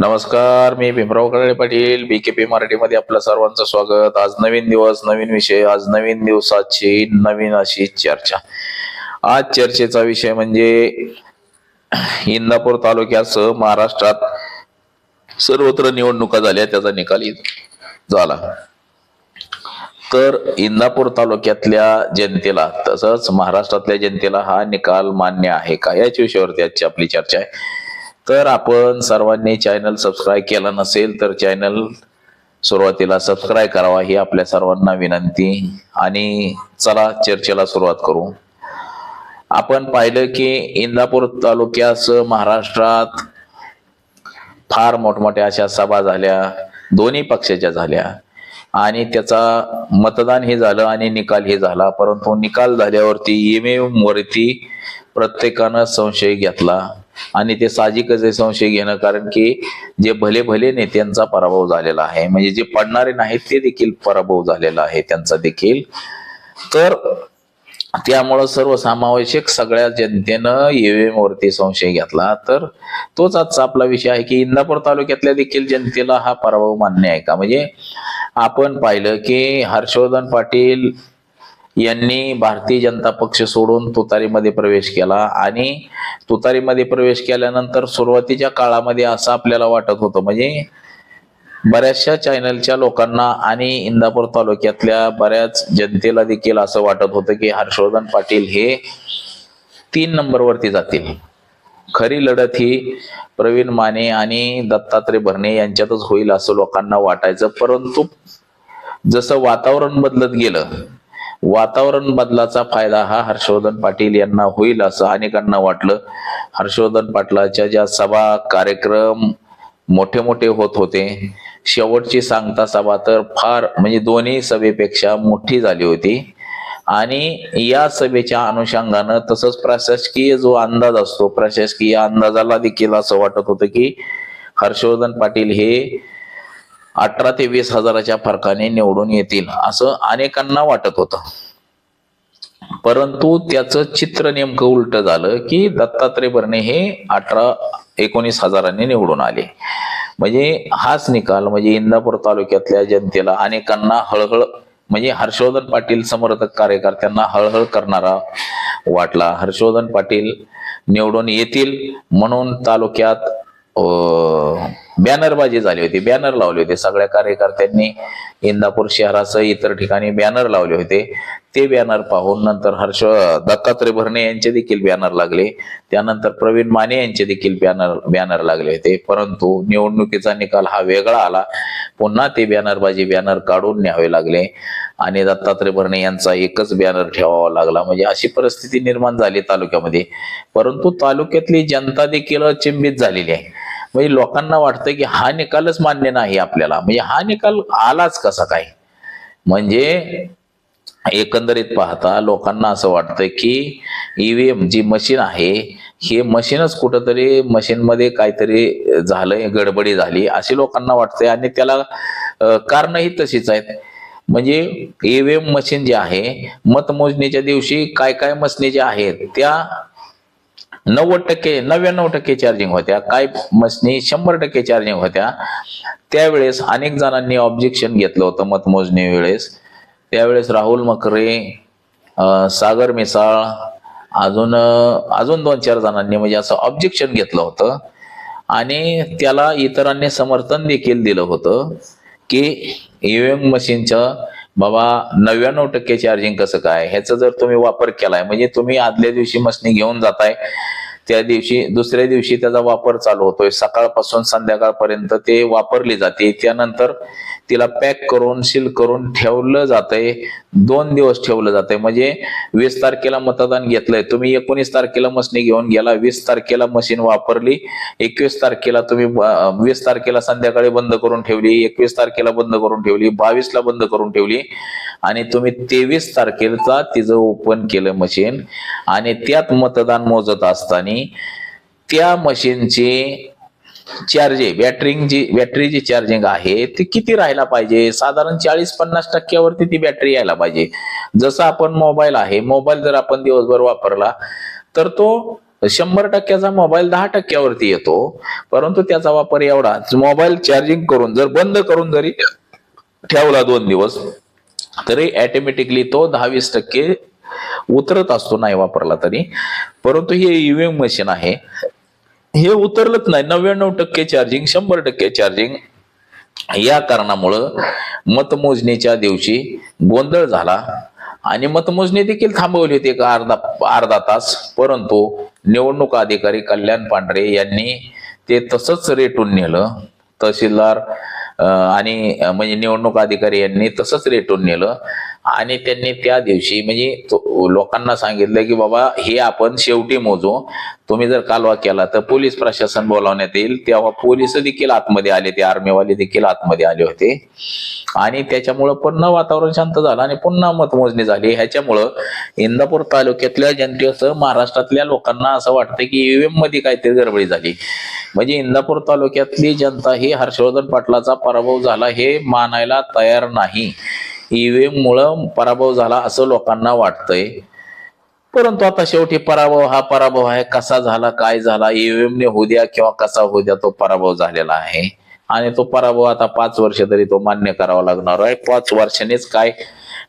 नमस्कार मी भीमराव कळे पाटील बी केपी मराठीमध्ये आपलं सर्वांचं स्वागत. आज नवीन दिवस नवीन विषय आज नवीन दिवसाची नवीन अशी चर्चा. आज चर्चेचा विषय म्हणजे इंदापूर तालुक्यासह महाराष्ट्रात सर्वत्र निवडणुका झाल्या त्याचा निकाल झाला. तर इंदापूर तालुक्यातल्या जनतेला तसंच महाराष्ट्रातल्या जनतेला हा निकाल मान्य आहे का? याच्या विषयावरती आजची आपली चर्चा आहे. तर आपण सर्वांनी चॅनल सबस्क्राईब केला नसेल तर चॅनल सुरुवातीला सबस्क्राईब करावा ही आपल्या सर्वांना विनंती. आणि चला चर्चेला सुरुवात करू. आपण पाहिलं की इंदापूर तालुक्यासह महाराष्ट्रात फार मोठमोठ्या अशा सभा झाल्या दोन्ही पक्षाच्या झाल्या. आणि त्याचा मतदान हे झालं आणि निकाल हे झाला. परंतु निकाल झाल्यावरती ईव्हीएम वरती प्रत्येकानं संशय घेतला. आणि ते साहजिकच आहे संशय घेणं कारण की जे भले भले नेत्यांचा पराभव झालेला आहे म्हणजे जे पडणारे नाहीत ते देखील पराभव झालेला आहे त्यांचा देखील. तर त्यामुळं सर्वसमावेशक सगळ्या जनतेनं ईव्हीएम वरती संशय घेतला. तर तोच आजचा आपला विषय आहे की इंदापूर तालुक्यातल्या देखील जनतेला हा पराभव मान्य आहे का? म्हणजे आपण पाहिलं की हर्षवर्धन पाटील यांनी भारतीय जनता पक्ष सोडून तुतारीमध्ये प्रवेश केला आणि तुतारीमध्ये प्रवेश केल्यानंतर सुरुवातीच्या काळामध्ये असं आपल्याला वाटत होतं. म्हणजे बऱ्याचशा चॅनलच्या लोकांना आणि इंदापूर तालुक्यातल्या बऱ्याच जनतेला देखील असं वाटत होतं की हर्षवर्धन पाटील हे तीन नंबरवरती जातील. खरी लढत ही प्रवीण माने आणि दत्तात्रय भरणे यांच्यातच होईल असं लोकांना वाटायचं. परंतु जसं वातावरण बदलत गेलं वातावरण बदलाचा फायदा हा हर्षवर्धन पाटील यांना होईल असं अनेकांना वाटलं. हर्षवर्धन पाटलाच्या ज्या सभा कार्यक्रम मोठे मोठे होत होते शेवटची सांगता सभा तर फार म्हणजे दोन्ही सभेपेक्षा मोठी झाली होती. आणि या सभेच्या अनुषंगानं तसंच प्रशासकीय जो अंदाज असतो प्रशासकीय अंदाजाला देखील असं वाटत होतं की हर्षवर्धन पाटील हे अठरा ते वीस हजाराच्या फरकाने निवडून येतील असं अनेकांना वाटत होतं. परंतु त्याचं चित्र नेमकं उलट झालं की दत्तात्रय भरणे हे अठरा एकोणीस हजारांनी निवडून आले. म्हणजे हाच निकाल म्हणजे इंदापूर तालुक्यातल्या जनतेला अनेकांना हळहळ म्हणजे हर्षवर्धन पाटील समर्थक कार्यकर्त्यांना हळहळ करणारा वाटला. हर्षवर्धन पाटील निवडून येतील म्हणून तालुक्यात बॅनरबाजी झाली होती. बॅनर लावले होते. सगळ्या कार्यकर्त्यांनी इंदापूर शहरासह इतर ठिकाणी बॅनर लावले होते. ते बॅनर पाहून नंतर हर्ष दत्तात्रय भरणे यांचे देखील बॅनर लागले. त्यानंतर प्रवीण माने यांचे देखील बॅनर बॅनर लागले होते. परंतु निवडणुकीचा निकाल हा वेगळा आला. पुन्हा ते बॅनरबाजी बॅनर काढून न्यावे लागले. आणि दत्तात्रय भरणे यांचा एकच बॅनर ठेवावा लागला. म्हणजे अशी परिस्थिती निर्माण झाली तालुक्यामध्ये. परंतु तालुक्यातली जनता देखील अचिंबित झालेली आहे. म्हणजे लोकांना वाटतं की हा निकालच मान्य नाही आपल्याला. म्हणजे हा निकाल आलाच कसा काय? म्हणजे एकंदरीत पाहता लोकांना असं वाटतं की ईव्हीएम जी मशीन आहे हे मशीनच कुठंतरी मशीनमध्ये काहीतरी झालंय गडबडी झाली अशी लोकांना वाटतंय आणि त्याला कारणही तशीच आहेत. म्हणजे ईव्हीएम मशीन जे आहे मतमोजणीच्या दिवशी काय काय मशीनी ज्या आहेत त्या नव्वद टक्के नव्याण्णव टक्के चार्जिंग होत्या. काय मशनी शंभर टक्के चार्जिंग होत्या. त्यावेळेस अनेक जणांनी ऑब्जेक्शन घेतलं होतं मतमोजणी वेळेस. त्यावेळेस राहुल मकरे सागर मिसाळ अजून अजून दोन चार जणांनी म्हणजे असं ऑब्जेक्शन घेतलं होतं. आणि त्याला इतरांनी समर्थन देखील दिलं होतं की ईव्हीएम मशीनचं बाबा नव्याण्णव टक्के चार्जिंग कसं काय? ह्याचा जर तुम्ही वापर केलाय म्हणजे तुम्ही आदल्या दिवशी मशनी घेऊन जाताय त्या दिवशी दुसऱ्या दिवशी त्याचा वापर चालू होतोय. सकाळपासून संध्याकाळपर्यंत ते वापरली जाते. त्यानंतर तिला पॅक करून सील करून ठेवलं जातंय. दोन दिवस ठेवलं जातंय. म्हणजे वीस तारखेला मतदान घेतलंय. तुम्ही एकोणीस तारखेला मशीन घेऊन गेला वीस तारखेला मशीन वापरली एकवीस तारखेला तुम्ही वीस तारखेला संध्याकाळी बंद करून ठेवली एकवीस तारखेला बंद करून ठेवली बावीसला बंद करून ठेवली आणि तुम्ही तेवीस तारखेचा तिचं ओपन केलं मशीन आणि त्यात मतदान मोजत असताना त्या मशीनची चार्जिंग बॅटरिंग जी बॅटरी जी चार्जिंग आहे ती किती राहायला पाहिजे? साधारण चाळीस पन्नास टक्क्यावरती ती बॅटरी यायला पाहिजे. जसं आपण मोबाईल आहे मोबाईल जर आपण दिवसभर वापरला तर तो शंभर टक्क्याचा मोबाईल दहा टक्क्यावरती येतो. परंतु त्याचा वापर एवढा मोबाईल चार्जिंग करून जर बंद करून जरी ठेवला दोन दिवस तरी ॲटोमॅटिकली तो दहा वीस टक्के उतरत असतो नाही वापरला तरी. परंतु हे ईव्हीएम मशीन आहे. हे उतरलंच नाही. नव्याण्णव टक्के चार्जिंग शंभर टक्के चार्जिंग या कारणामुळं मतमोजणीच्या दिवशी गोंधळ झाला. आणि मतमोजणी देखील थांबवली होती एक अर्धा अर्धा तास. परंतु निवडणूक अधिकारी कल्याण पांढरे यांनी ते तसंच रेटून नेलं. तहसीलदार आणि म्हणजे निवडणूक अधिकारी यांनी तसंच रेटून नेलं. आणि त्यांनी त्या दिवशी म्हणजे लोकांना सांगितलं की बाबा हे आपण शेवटी मोजू. तुम्ही जर कालवा केला तर पोलीस प्रशासन बोलावण्यात येईल. तेव्हा पोलीस देखील आतमध्ये आले ते आर्मीवाले देखील आतमध्ये आले होते. आणि त्याच्यामुळं पुन्हा वातावरण शांत झालं आणि पुन्हा मतमोजणी झाली. ह्याच्यामुळं इंदापूर तालुक्यातल्या जनतेसह महाराष्ट्रातल्या लोकांना असं वाटतं की ईव्हीएममध्ये काहीतरी गडबडी झाली. म्हणजे इंदापूर तालुक्यातली जनता ही हर्षवर्धन पाटलाचा पराभव झाला हे मानायला तयार नाही. ईव्हीएममुळं पराभव झाला असं लोकांना वाटतंय. परंतु आता शेवटी पराभव हा पराभव आहे. कसा झाला काय झाला ईव्हीएमने होऊ द्या किंवा कसा होऊ द्या तो पराभव झालेला आहे. आणि तो पराभव आता पाच वर्ष तरी तो मान्य करावा लागणार आहे. पाच वर्षांनीच काय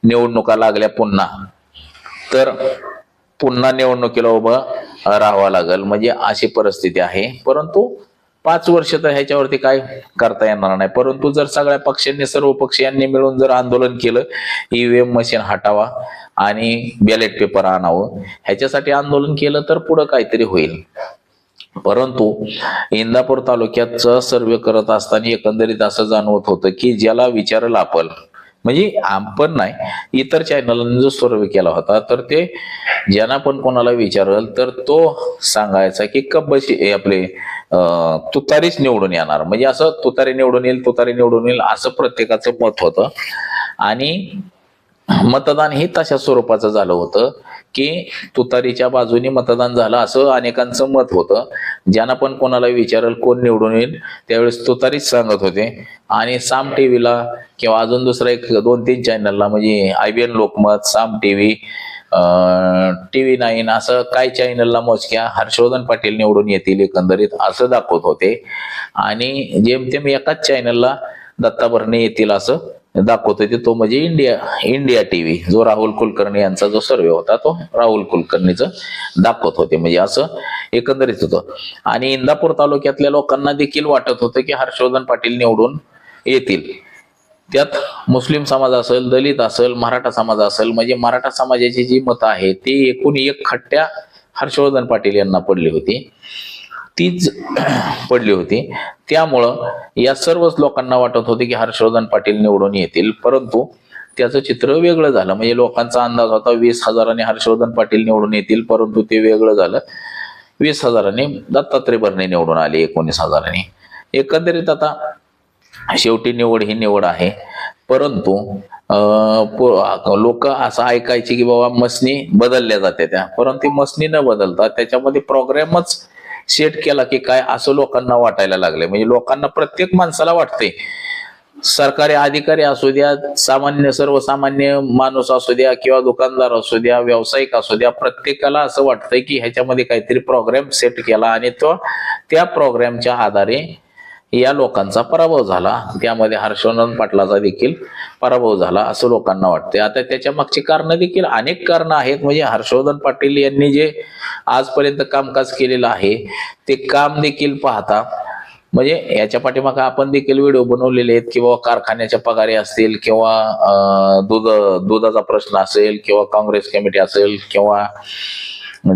निवडणुका लागल्या पुन्हा. तर पुन्हा निवडणुकीला उभं राहावं लागेल. म्हणजे अशी परिस्थिती आहे. परंतु पाच वर्ष तर ह्याच्यावरती काय करता येणार नाही. परंतु जर सगळ्या पक्षांनी सर्व पक्षीयांनी मिळून जर आंदोलन केलं ईव्हीएम मशीन हटावा आणि बॅलेट पेपर आणावं ह्याच्यासाठी आंदोलन केलं तर पुढं काहीतरी होईल. परंतु इंदापूर तालुक्यात सर्वे करत असताना एकंदरीत असं जाणवत होतं की ज्याला विचारलं आपण म्हणजे आपण नाही. इतर चॅनलने जो सर्वे केला होता तर ते ज्यांना पण कोणाला विचारल तर तो सांगायचा की कब्बशी आपले तुतारीच निवडून येणार. म्हणजे असं तुतारी निवडून येईल तुतारी निवडून येईल असं प्रत्येकाचं मत होतं. आणि मतदान हे तशा स्वरूपाचं झालं होतं. की तुतारीच्या बाजूने मतदान झालं असं अनेकांचं मत होतं. ज्यांना पण कोणाला विचारल कोण निवडून येईल त्यावेळेस तुतारीच सांगत होते. आणि साम टी व्हीला किंवा अजून दुसरा एक दोन तीन चॅनलला म्हणजे I B N Lokmat Saam T V T V nine असं काय चॅनलला मोजक्या हर्षवर्धन पाटील निवडून येतील एकंदरीत असं दाखवत होते. आणि जेमतेम एकाच चॅनलला दत्ता भरणे येतील असं दाखवत होते तो म्हणजे इंडिया इंडिया टीव्ही जो राहुल कुलकर्णी यांचा जो सर्वे होता तो राहुल कुलकर्णीच दाखवत होते. म्हणजे असं एकंदरीत होतं. आणि इंदापूर तालुक्यातल्या लोकांना देखील वाटत होतं की हर्षवर्धन पाटील निवडून येतील. त्यात मुस्लिम समाज असेल दलित असेल मराठा समाज असेल म्हणजे मराठा समाजाची जी मतं आहेत ती एकूण एक खट्ट्या हर्षवर्धन पाटील यांना पडली होती. तीच पडली होती. त्यामुळं या सर्वच लोकांना वाटत होते की हर्षवर्धन पाटील निवडून येतील. परंतु त्याचं चित्र वेगळं झालं. म्हणजे लोकांचा अंदाज होता वीस हजारांनी हर्षवर्धन पाटील निवडून येतील परंतु ते वेगळं झालं. वीस हजारांनी दत्तात्रय भरणे निवडून आले एकोणीस हजारांनी. एकंदरीत आता शेवटी निवड ही निवड आहे. परंतु लोक असं ऐकायची की बाबा मसनी बदलल्या जाते त्या. परंतु मसनी न बदलता त्याच्यामध्ये प्रोग्रामच सेट केला की काय असं लोकांना वाटायला लागले म्हणजे लोकांना प्रत्येक माणसाला वाटते सरकारी अधिकारी असू द्या सामान्य सर्वसामान्य माणूस असू द्या किंवा दुकानदार असू द्या व्यावसायिक असू द्या प्रत्येकाला असं वाटतंय की ह्याच्यामध्ये काहीतरी प्रोग्राम सेट केला आणि तो त्या प्रोग्रामच्या आधारे या लोकांचा पराभव झाला. त्यामध्ये हर्षवर्धन पाटलाचा देखील पराभव झाला असं लोकांना वाटते आता त्याच्या मागची कारणं देखील अनेक कारणं आहेत. म्हणजे हर्षवर्धन पाटील यांनी जे आजपर्यंत कामकाज केलेलं आहे ते काम देखील पाहता म्हणजे याच्या पाठीमागे आपण देखील व्हिडिओ बनवलेले आहेत किंवा कारखान्याच्या पगारी असतील किंवा दूध दुधाचा प्रश्न असेल किंवा काँग्रेस कमिटी असेल किंवा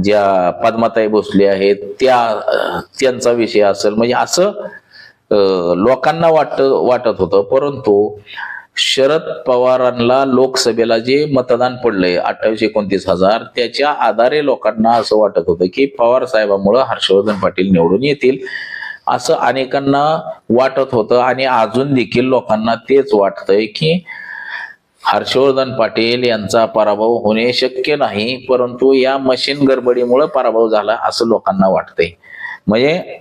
ज्या पद्माताई भोसले आहेत त्या त्यांचा विषय असेल. म्हणजे असं लोकांना वाटत वाटत होतं. परंतु शरद पवारांना लोकसभेला जे मतदान पडलंय अठ्ठावीस एकोणतीस हजार त्याच्या आधारे लोकांना असं वाटत होतं की पवार साहेबांमुळे हर्षवर्धन पाटील निवडून येतील असं अनेकांना वाटत होतं. आणि अजून देखील लोकांना तेच वाटतंय की हर्षवर्धन पाटील यांचा पराभव होणे शक्य नाही परंतु या मशीन गडबडीमुळे पराभव झाला असं लोकांना वाटतंय. म्हणजे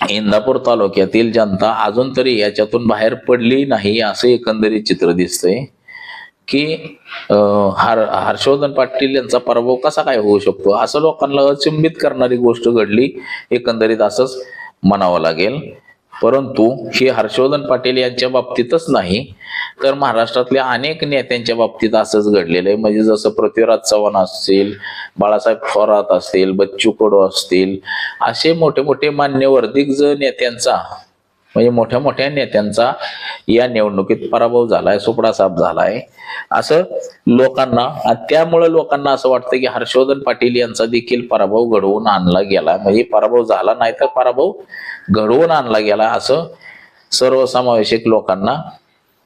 इंदापूर तालुक्यातील जनता अजून तरी याच्यातून बाहेर पडली नाही असं एकंदरीत चित्र दिसतंय. की हर हर्षवर्धन पाटील यांचा पराभव कसा काय होऊ शकतो? असं लोकांना अचंबित करणारी गोष्ट घडली एकंदरीत असंच म्हणावं लागेल. परंतु हे हर्षवर्धन पाटील यांच्या बाबतीतच नाही तर महाराष्ट्रातल्या अनेक नेत्यांच्या बाबतीत असंच घडलेलं आहे. म्हणजे जसं पृथ्वीराज चव्हाण असतील बाळासाहेब थोरात असतील बच्चू कडू असतील असे मोठे मोठे मान्यवर दिग्गज नेत्यांचा म्हणजे मोठ्या मोठ्या नेत्यांचा या निवडणुकीत पराभव झालाय सुपडासाप झालाय. असं लोकांना त्यामुळे लोकांना असं वाटतं की हर्षवर्धन पाटील यांचा देखील पराभव घडवून आणला गेला. म्हणजे पराभव झाला नाही तर पराभव घडवून आणला गेला असं सर्वसमावेशक लोकांना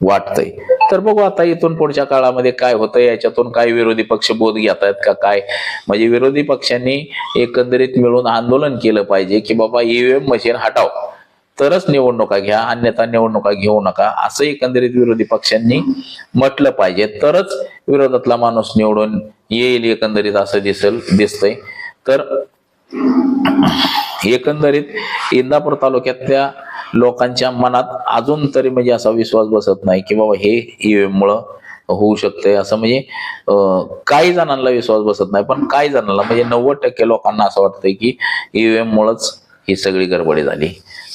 वाटतंय. तर बघू आता इथून पुढच्या काळामध्ये काय होतं याच्यातून काय विरोधी पक्ष बोध घेत आहेत का काय? म्हणजे विरोधी पक्षांनी एकंदरीत मिळून आंदोलन केलं पाहिजे की बाबा ईव्हीएम मशीन हटाव. तरच निवडणुका घ्या अन्यथा निवडणुका घेऊ नका. असं एकंदरीत विरोधी पक्षांनी म्हटलं पाहिजे. तरच विरोधातला माणूस निवडून येईल एकंदरीत असं दिसेल दिसतंय. तर एकंदरीत इंदापूर तालुक्यातल्या लोकांच्या मनात अजून तरी म्हणजे असा विश्वास बसत नाही की बाबा हे ईव्हीएममुळं होऊ शकतंय. असं म्हणजे काही जणांना विश्वास बसत नाही. पण काही जणांना म्हणजे नव्वद टक्के लोकांना असं वाटतंय की ईव्हीएम मुळेच ही सगळी गडबडी झाली.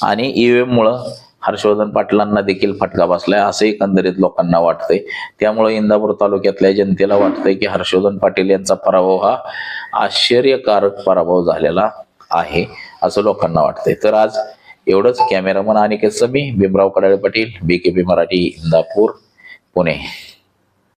आणि ईव्हीएम मुळं हर्षवर्धन पाटलांना देखील फटका बसलाय असं एकंदरीत लोकांना वाटतंय. त्यामुळे इंदापूर तालुक्यातल्या जनतेला वाटतंय की हर्षवर्धन पाटील यांचा पराभव हा आश्चर्यकारक पराभव झालेला आहे असं लोकांना वाटतंय. तर आज एवढंच. कॅमेरामन आणि मी भीमराव कडाळे पाटील बीकेपी मराठी इंदापूर पुणे.